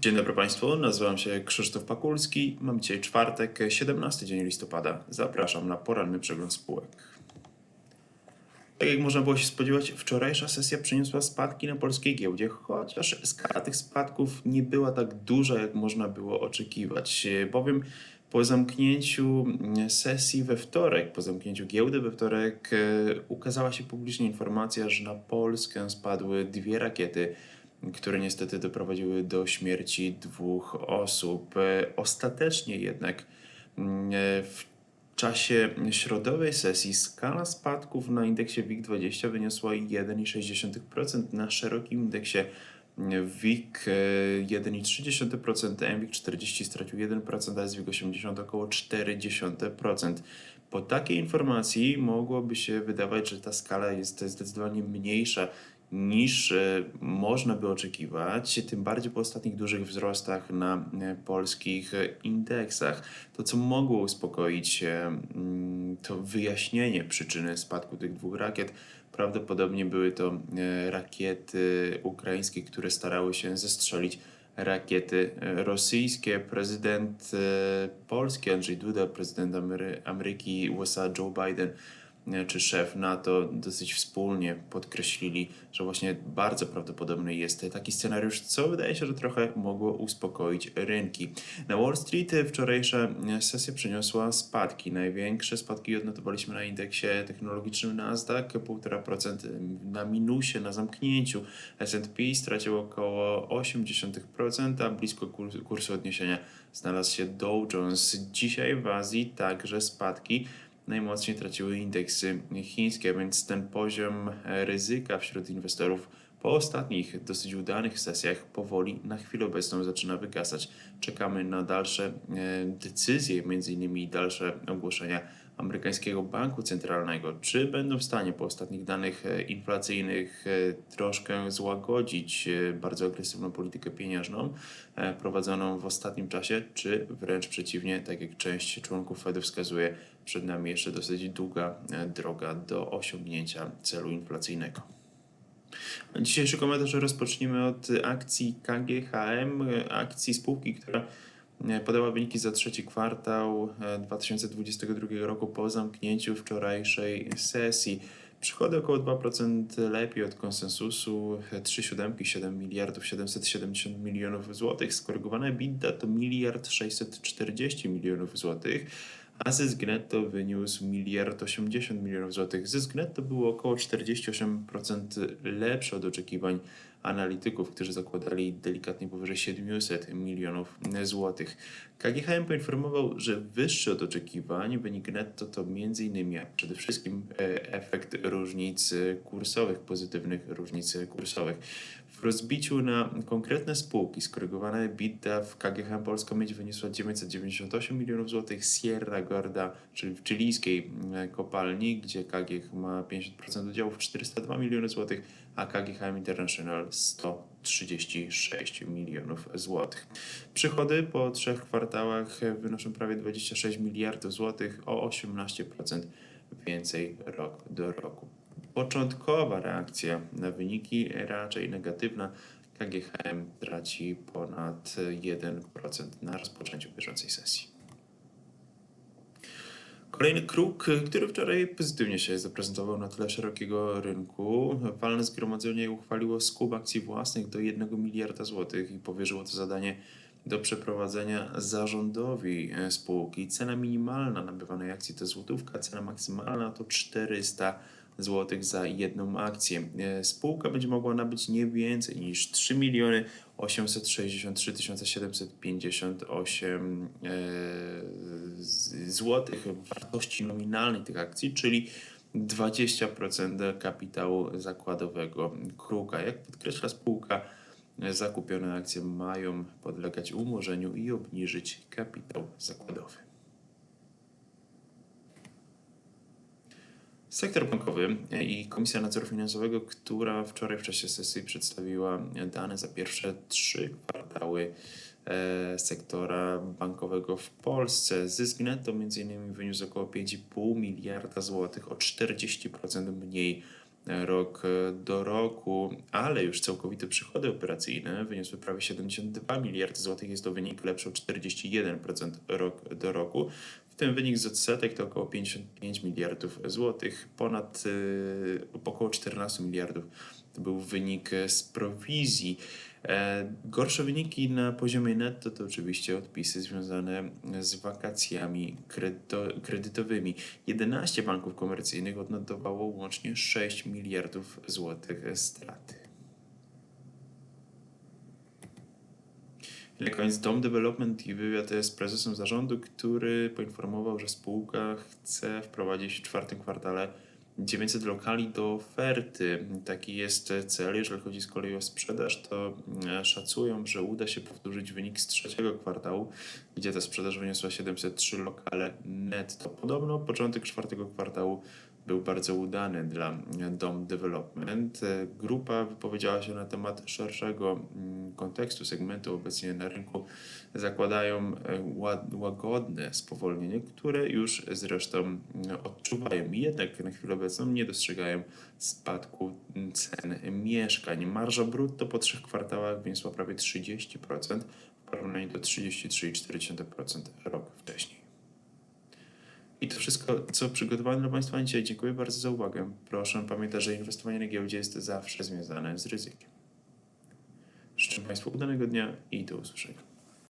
Dzień dobry Państwu, nazywam się Krzysztof Pakulski. Mam dzisiaj czwartek, 17 dzień listopada. Zapraszam na poranny przegląd spółek. Tak jak można było się spodziewać, wczorajsza sesja przyniosła spadki na polskiej giełdzie, chociaż skala tych spadków nie była tak duża, jak można było oczekiwać, bowiem po zamknięciu sesji we wtorek, po zamknięciu giełdy we wtorek, e, ukazała się publicznie informacja, że na Polskę spadły dwie rakiety które niestety doprowadziły do śmierci dwóch osób. E, Ostatecznie jednak mm, e, w czasie środowej sesji skala spadków na indeksie WIG20 wyniosła 1,6%, na szerokim indeksie WIG e, 1,3%, MWIG 40 stracił 1%, a SWIG 80 około 0,4%. Po takiej informacji mogłoby się wydawać, że ta skala jest zdecydowanie mniejsza niż e, można by oczekiwać, tym bardziej po ostatnich dużych wzrostach na e, polskich e, indeksach. To, co mogło uspokoić mm, to wyjaśnienie przyczyny spadku tych dwóch rakiet, prawdopodobnie były to rakiety ukraińskie, które starały się zestrzelić rakiety rosyjskie. Prezydent Polski Andrzej Duda, prezydent Ameryki USA Joe Biden czy szef NATO dosyć wspólnie podkreślili, że właśnie bardzo prawdopodobny jest taki scenariusz, co wydaje się, że trochę mogło uspokoić rynki. Na Wall Street wczorajsza sesja przyniosła spadki. Największe spadki odnotowaliśmy na indeksie technologicznym Nasdaq, 1,5% na minusie, na zamknięciu. S&P stracił około 0,8%, a blisko kursu odniesienia znalazł się Dow Jones. Dzisiaj w Azji także spadki najmocniej traciły indeksy chińskie, więc ten poziom ryzyka wśród inwestorów po ostatnich dosyć udanych sesjach powoli na chwilę obecną zaczyna wygasać. Czekamy na dalsze e, decyzje, między innymi dalsze ogłoszenia amerykańskiego banku centralnego. Czy będą w stanie po ostatnich danych e, inflacyjnych e, troszkę złagodzić bardzo agresywną politykę pieniężną prowadzoną w ostatnim czasie, czy wręcz przeciwnie, tak jak część członków Fedu wskazuje, przed nami jeszcze dosyć długa droga do osiągnięcia celu inflacyjnego. Dzisiejszy komentarz rozpoczniemy od akcji KGHM, akcji spółki, która e, podała wyniki za trzeci kwartał 2022 e, roku po zamknięciu wczorajszej sesji. Przychody około 2% lepiej od konsensusu, 3,7 7 miliardów 770 milionów złotych, skorygowane EBITDA to miliard 640 milionów złotych a zysk netto wyniósł miliard 80 milionów złotych. Zysk netto był około 48% lepszy od oczekiwań analityków, którzy zakładali delikatnie powyżej 700 milionów złotych. KGHM poinformował, że wyższy od oczekiwań wynik netto to m.in. przede wszystkim e, efekt różnic kursowych, pozytywnych różnic kursowych. W rozbiciu na konkretne spółki skorygowane EBITDA w KGHM Polska Miedź wyniosła 998 milionów złotych, Sierra Gorda, czyli w chilijskiej e, kopalni, gdzie KGH ma 50% udziałów, 402 miliony złotych, a KGHM International 136 milionów złotych. Przychody po trzech kwartałach wynoszą prawie 26 miliardów złotych, o 18% więcej rok do roku. Początkowa reakcja na wyniki raczej negatywna. KGHM traci ponad 1% na rozpoczęciu bieżącej sesji. Kolejny kruk, który wczoraj pozytywnie się zaprezentował na tle szerokiego rynku. Walne zgromadzenie uchwaliło skup akcji własnych do 1 miliarda złotych i powierzyło to zadanie do przeprowadzenia zarządowi spółki. Cena minimalna nabywanej akcji to złotówka, cena maksymalna to 400 zł za jedną akcję. E, spółka będzie mogła nabyć nie więcej niż 3 miliony 863 758 zł wartości nominalnej tych akcji, czyli 20% kapitału zakładowego kruka. Jak podkreśla spółka, zakupione akcje mają podlegać umorzeniu i obniżyć kapitał zakładowy. Sektor bankowy i Komisja Nadzoru Finansowego, która wczoraj w czasie sesji przedstawiła dane za pierwsze trzy kwartały e, sektora bankowego w Polsce. Zysk netto innymi wyniósł około 5,5 miliarda złotych, o 40% mniej rok do roku, ale już całkowite przychody operacyjne wyniosły prawie 72 miliardy złotych. Jest to wynik lepszy o 41% rok do roku. Tym wynik z odsetek to około 55 miliardów złotych, ponad y, około 14 miliardów to był wynik z prowizji. E, Gorsze wyniki na poziomie netto to oczywiście odpisy związane z wakacjami kredyto- kredytowymi. 11 banków komercyjnych odnotowało łącznie 6 miliardów złotych straty. I na koniec Dom Development i wywiad z prezesem zarządu, który poinformował, że spółka chce wprowadzić w czwartym kwartale 900 lokali do oferty. Taki jest cel. Jeżeli chodzi z kolei o sprzedaż, to mm, szacują, że uda się powtórzyć wynik z trzeciego kwartału, gdzie ta sprzedaż wyniosła 703 lokale netto. Podobno początek czwartego kwartału był bardzo udany dla Dom Development. Grupa wypowiedziała się na temat szerszego mm, kontekstu segmentu obecnie na rynku. Zakładają e, łagodne spowolnienie, które już zresztą mm, odczuwają. Jednak na chwilę obecną nie dostrzegają spadku mm, cen mieszkań. Marża brutto po trzech kwartałach wyniosła prawie 30% w porównaniu do 33,4% rok wcześniej. Wszystko, co przygotowałem dla Państwa dzisiaj. Dziękuję bardzo za uwagę. Proszę pamiętać, że inwestowanie na giełdzie jest zawsze związane z ryzykiem. Życzę Państwu udanego dnia i do usłyszenia.